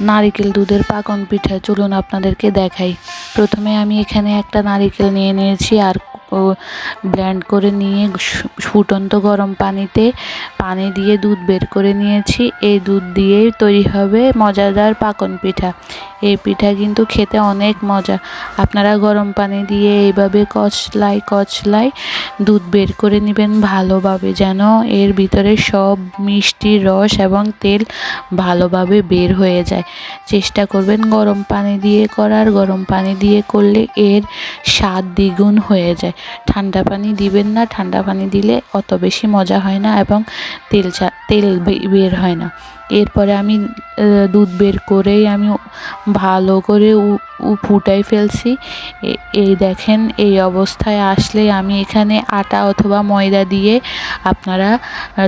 নারিকেল দুধের পাকন পিঠা চলুন আপনাদেরকে দেখাই। প্রথমে আমি এখানে একটা নারিকেল নিয়ে নিয়েছি আর ব্ল্যান্ড করে নিয়ে ফুটন্ত গরম পানিতে পানি দিয়ে দুধ বের করে নিয়েছি। এই দুধ দিয়েই তৈরি হবে মজাদার পাকন পিঠা। এই পিঠা কিন্তু খেতে অনেক মজা। আপনারা গরম পানি দিয়ে এইভাবে কচলাই কচলাই দুধ বের করে নেবেন ভালোভাবে, যেন এর ভিতরে সব মিষ্টি রস এবং তেল ভালোভাবে বের হয়ে যায়। চেষ্টা করবেন গরম পানি দিয়ে করার। গরম পানি দিয়ে করলে এর স্বাদ দ্বিগুণ হয়ে যায়। ঠান্ডা পানি দিবেন না, ঠান্ডা পানি দিলে অত বেশি মজা হয় না এবং তেল তেল বের হয় না। এরপরে আমি দুধ বের করেই আমি ভালো করে উ- ফুটাই ফেলছি। এই দেখেন, এই অবস্থায় আসলে আমি এখানে আটা অথবা ময়দা দিয়ে আপনারা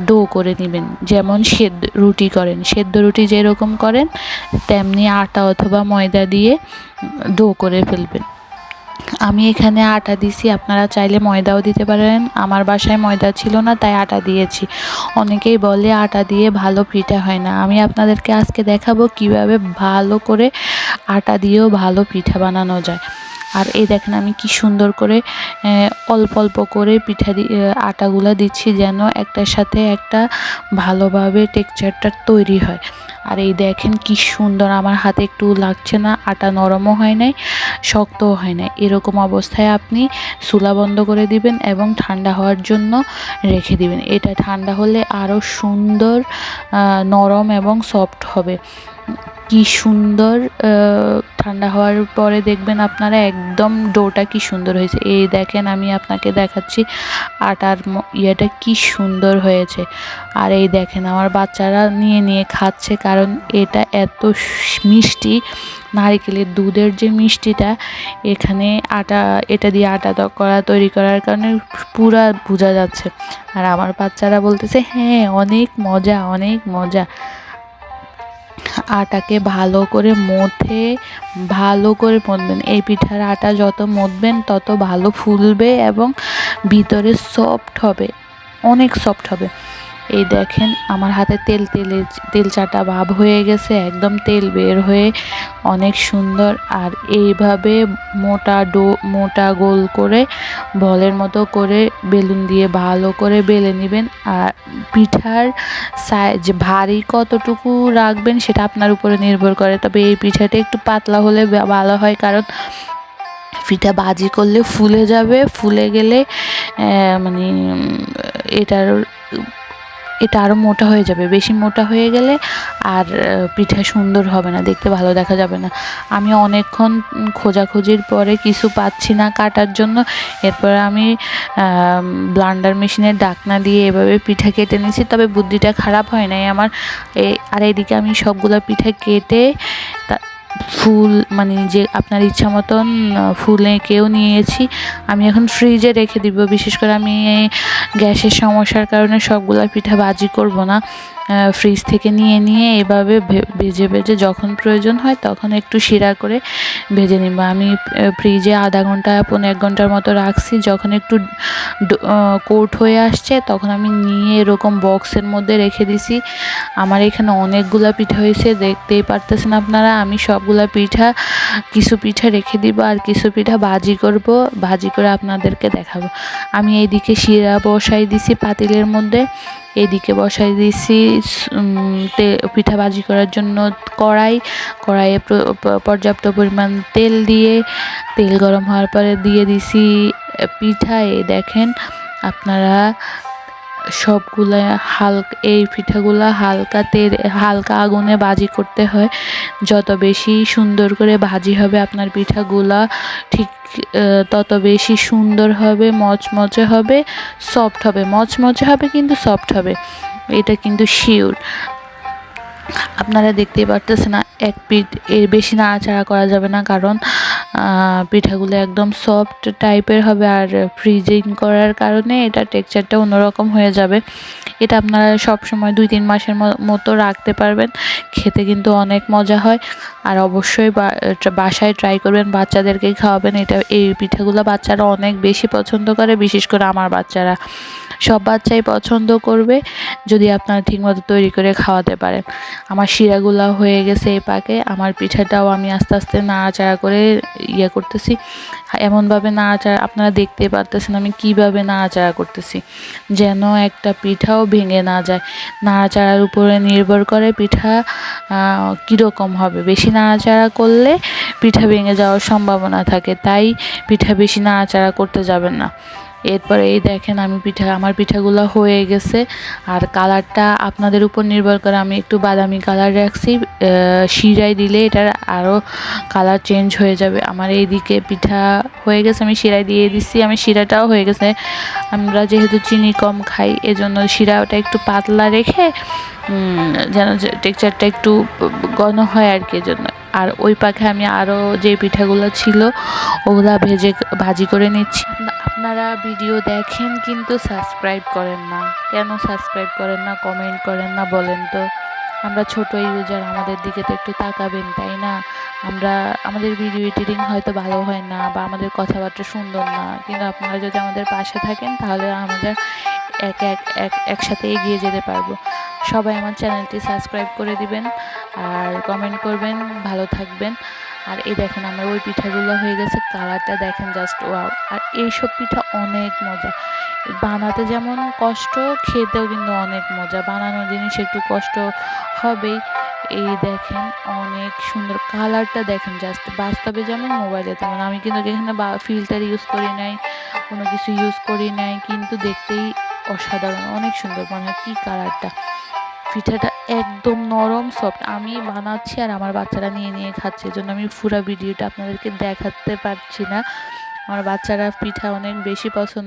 ডো করে নেবেন। যেমন সেদ্ধ রুটি করেন। সেদ্ধ রুটি যেরকম করেন, তেমনি আটা অথবা ময়দা দিয়ে ডো করে ফেলবেন। আমি এখানে আটা দিছি, আপনারা চাইলে ময়দাও দিতে পারেন। আমার বাসায় ময়দা ছিল না, তাই আটা দিয়েছি। অনেকেই বলে আটা দিয়ে ভালো পিঠা হয় না। আমি আপনাদেরকে আজকে দেখাবো কীভাবে ভালো করে আটা দিয়েও ভালো পিঠা বানানো যায়। আর এই দেখেন আমি কি সুন্দর করে অল্প অল্প করে পিঠা আটাগুলা দিচ্ছি যেন একটার সাথে একটা ভালোভাবে টেক্সচারটা তৈরি হয়। আর এই দেখেন কি সুন্দর, আমার হাতে একটু লাগছে না, আটা নরমও হয় নাই, শক্তও হয় না এরকম অবস্থায় আপনি চুলা বন্ধ করে দিবেন এবং ঠান্ডা হওয়ার জন্য রেখে দিবেন। এটা ঠান্ডা হলে আরও সুন্দর নরম এবং সফট হবে। কি সুন্দর ঠান্ডা হওয়ার পরে দেখবেন আপনারা একদম ডোটা কি সুন্দর হয়েছে। এই দেখেন আমি আপনাকে দেখাচ্ছি আটার ইয়েটা কি সুন্দর হয়েছে। আর এই দেখেন আমার বাচ্চারা নিয়ে নিয়ে খাচ্ছে কারণ এটা এত মিষ্টি, নারিকেলের দুধের যে মিষ্টিটা, এখানে আটা, এটা দিয়ে আটা করা, তৈরি করার কারণে পুরা বোঝা যাচ্ছে। আর আমার বাচ্চারা বলতেছে হ্যাঁ অনেক মজা অনেক মজা। আটাকে ভালো করে মথে, ভালো করে মতবেন। এই পিঠার আটা যত মথবেন তত ভালো ফুলবে এবং ভিতরে সফট হবে, অনেক সফট হবে। এই দেখেন, আমার হাতে তেল, তেলে, তেল চাটা ভাব হয়ে গেছে, একদম তেল বের হয়ে অনেক সুন্দর। আর এইভাবে মোটা ডো, মোটা গোল করে, বলের মতো করে বেলুন দিয়ে ভালো করে বেলে নেবেন। আর পিঠার সাইজ ভারী কতটুকু রাখবেন সেটা আপনার উপরে নির্ভর করে। তবে এই পিঠাটা একটু পাতলা হলে ভালো হয়, কারণ পিঠা বাজি করলে ফুলে যাবে, ফুলে গেলে মানে এটার এটা আরও মোটা হয়ে যাবে। বেশি মোটা হয়ে গেলে আর পিঠা সুন্দর হবে না, দেখতে ভালো দেখা যাবে না। আমি অনেকক্ষণ খোঁজাখুঁজির পরে কিছু পাচ্ছি না কাটার জন্য। এরপর আমি ব্লান্ডার মেশিনের ডাকনা দিয়ে এভাবে পিঠা কেটে নিয়েছি। তবে বুদ্ধিটা খারাপ হয় নাই আমার। আর এদিকে আমি সবগুলো পিঠা কেটে ফুল মানে যে আপনার ইচ্ছা মতন ফুলে কেউ নিয়েছি, আমি এখন ফ্রিজে রেখে দিব। বিশেষ করে আমি গ্যাসের সমস্যার কারণে সবগুলা পিঠা বাজি করব না। ফ্রিজ থেকে নিয়ে নিয়ে এভাবে ভেজে ভেজে যখন প্রয়োজন হয় তখন একটু শিরা করে ভেজে নিব। আমি ফ্রিজে আধা ঘণ্টা পনেরো এক ঘণ্টার মতো রাখছি। যখন একটু কোট হয়ে আসছে তখন আমি নিয়ে এরকম বক্সের মধ্যে রেখে দিছি। আমার এখানে অনেকগুলা পিঠা হয়েছে, দেখতেই পারতেছেন আপনারা। আমি সবগুলা পিঠা কিছু পিঠা রেখে দিব আর কিছু পিঠা ভাজি করব। ভাজি করে আপনাদেরকে দেখাবো। আমি এইদিকে শিরা বসাই দিছি পাতিলের মধ্যে। এদিকে বসাই উম, পিঠা ভাজি করার জন্য কড়াই। কড়াইয়ে পর্যাপ্ত পরিমাণ তেল দিয়ে তেল গরম হওয়ার পরে দিয়ে দিছি আহ, পিঠা। এই দেখেন আপনারা সবগুলা হালকা, এই পিঠাগুলা হালকা তেল, হালকা আগুনে ভাজি করতে হয়। যত বেশি সুন্দর করে ভাজি হবে আপনার পিঠাগুলা, ঠিক তত বেশি সুন্দর হবে, মচমচে হবে, সফট হবে। মচমচে হবে কিন্তু সফট হবে। এটা কিন্তু শিওর। আপনারা দেখতেই পারতেছেন না, এক পিঠ এর বেশি নাড়াচাড়া করা যাবে না, কারণ পিঠাগুলো একদম সফট টাইপের হবে আর ফ্রিজিং করার কারণে এটা টেক্সচারটা অন্যরকম হয়ে যাবে। এটা আপনারা সব সময় দুই তিন মাসের মতো রাখতে পারবেন, খেতে কিন্তু অনেক মজা হয়। আর অবশ্যই বাসায় ট্রাই করবেন, বাচ্চাদেরকেই খাওয়াবেন। এটা, এই পিঠাগুলো বাচ্চারা অনেক বেশি পছন্দ করে, বিশেষ করে আমার বাচ্চারা। সব বাচ্চাই পছন্দ করবে, যদি আপনারা ঠিকমতো তৈরি করে খাওয়াতে পারেন। আমার শিরাগুলা হয়ে গেছে এই পাকে, আমার পিঠাটাও আমি আস্তে আস্তে নাড়াচাড়া করে ইয়ে করতেছি। এমনভাবে নাড়াচাড়া আপনারা দেখতে পারতেছেন আমি কীভাবে নাড়াচাড়া করতেছি। যেন একটা পিঠাও ভেঙে না যায়। নাড়াচাড়ার উপরে নির্ভর করে পিঠা কীরকম হবে। বেশি নাড়াচাড়া করলে পিঠা ভেঙে যাওয়ার সম্ভাবনা থাকে। তাই পিঠা বেশি নাড়াচাড়া করতে যাবেন না। এরপরে এই দেখেন আমি পিঠা, আমার পিঠাগুলো হয়ে গেছে। আর কালারটা আপনাদের উপর নির্ভর করে আমি একটু বাদামি কালার রাখছি। শিরায় দিলে এটার আরও কালার চেঞ্জ হয়ে যাবে। আমার এইদিকে পিঠা হয়ে গেছে, আমি শিরায় দিয়ে দিচ্ছি আমি শিরাটাও হয়ে গেছে। আমরা যেহেতু চিনি কম খাই, এজন্য শিরাটা একটু পাতলা রেখে যেন টেক্সচারটা একটু ঘন হয় আর কি জন্য আর ওই পাখে আমি আরও যে পিঠাগুলো ছিল, ওগুলা ভেজে ভাজি করে নিচ্ছি। আপনারা ভিডিও দেখেন কিন্তু সাবস্ক্রাইব করেন না। কেন সাবস্ক্রাইব করেন না কমেন্ট করেন না বলেন তো? আমরা ছোট ইউজার আমাদের দিকে তো একটু তাকাবেন, তাই না? আমরা, আমাদের ভিডিও এডিটিং হয়তো ভালো হয় না বা আমাদের কথাবার্তা সুন্দর না। কিন্তু আপনারা যদি আমাদের পাশে থাকেন, তাহলে আমাদের এক এক এক, একসাথে এগিয়ে যেতে পারব। সবাই আমার চ্যানেলটি সাবস্ক্রাইব করে দিবেন আর কমেন্ট করবেন, ভালো থাকবেন। আর এই দেখেন আমার ওই পিঠাগুলো হয়ে গেছে, কালারটা দেখেন জাস্ট ওয়াও আর এইসব পিঠা অনেক মজা। বানাতে যেমন কষ্ট, খেতেও কিন্তু অনেক মজা। বানানোর জিনিস একটু কষ্ট হবেই। এই দেখেন অনেক সুন্দর কালারটা দেখেন জাস্ট বাস্তবে যেমন মোবাইলে তেমন। আমি কিন্তু এখানে ফিল্টার ইউজ করি নাই, কোনো কিছু ইউজ করি নাই, কিন্তু দেখতেই অসাধারণ, অনেক সুন্দর মনে হয়। কী কালারটা। পিঠাটা একদম নরম সফট আমি বানাচ্ছি আর আমার বাচ্চারা নিয়ে নিয়ে খাচ্ছে জন্য আমি পুরো ভিডিওটা আপনাদেরকে দেখাতে পারছি না। আমার বাচ্চারা পিঠা অনেক বেশি পছন্দ